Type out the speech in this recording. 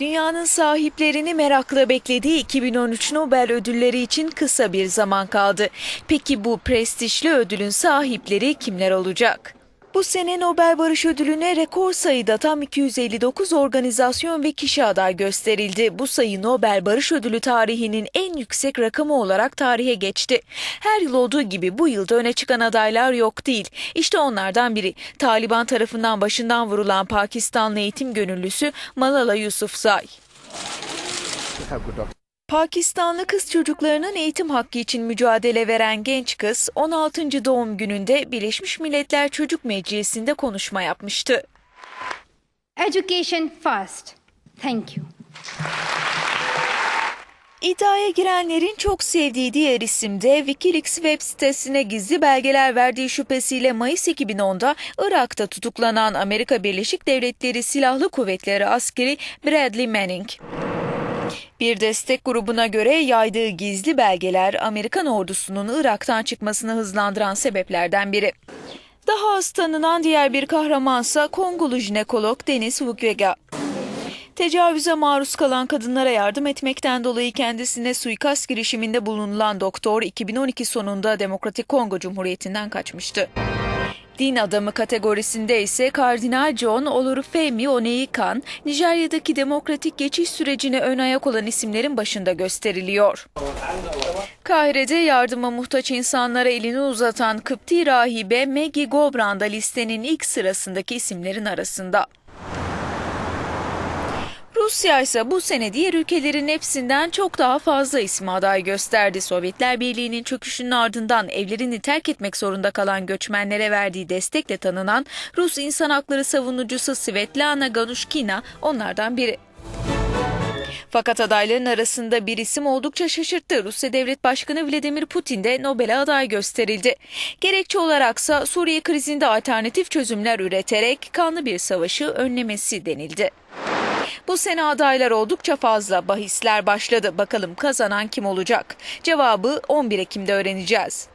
Dünyanın sahiplerini merakla beklediği 2013 Nobel ödülleri için kısa bir zaman kaldı. Peki bu prestijli ödülün sahipleri kimler olacak? Bu sene Nobel Barış Ödülü'ne rekor sayıda tam 259 organizasyon ve kişi aday gösterildi. Bu sayı Nobel Barış Ödülü tarihinin en yüksek rakamı olarak tarihe geçti. Her yıl olduğu gibi bu yılda öne çıkan adaylar yok değil. İşte onlardan biri Taliban tarafından başından vurulan Pakistanlı eğitim gönüllüsü Malala Yousafzai. Pakistanlı kız çocuklarının eğitim hakkı için mücadele veren genç kız 16. doğum gününde Birleşmiş Milletler Çocuk Meclisi'nde konuşma yapmıştı. Education first. Thank you. İddiaya girenlerin çok sevdiği diğer isim de Wikileaks web sitesine gizli belgeler verdiği şüphesiyle Mayıs 2010'da Irak'ta tutuklanan Amerika Birleşik Devletleri Silahlı Kuvvetleri askeri Bradley Manning. Bir destek grubuna göre yaydığı gizli belgeler Amerikan ordusunun Irak'tan çıkmasını hızlandıran sebeplerden biri. Daha az tanınan diğer bir kahramansa Kongolu jinekolog Deniz Mukwege. Tecavüze maruz kalan kadınlara yardım etmekten dolayı kendisine suikast girişiminde bulunulan doktor 2012 sonunda Demokratik Kongo Cumhuriyeti'nden kaçmıştı. Din adamı kategorisinde ise Kardinal John Olurufemi Oneikan, Nijerya'daki demokratik geçiş sürecine ön ayak olan isimlerin başında gösteriliyor. Kahire'de yardıma muhtaç insanlara elini uzatan Kıpti rahibe Maggie Gobran da listenin ilk sırasındaki isimlerin arasında. Rusya ise bu sene diğer ülkelerin hepsinden çok daha fazla isim aday gösterdi. Sovyetler Birliği'nin çöküşünün ardından evlerini terk etmek zorunda kalan göçmenlere verdiği destekle tanınan Rus insan hakları savunucusu Svetlana Ganushkina onlardan biri. Fakat adayların arasında bir isim oldukça şaşırttı. Rusya Devlet Başkanı Vladimir Putin de Nobel'e aday gösterildi. Gerekçe olaraksa Suriye krizinde alternatif çözümler üreterek kanlı bir savaşı önlemesi denildi. Bu sene adaylar oldukça fazla bahisler başladı. Bakalım kazanan kim olacak? Cevabı 11 Ekim'de öğreneceğiz.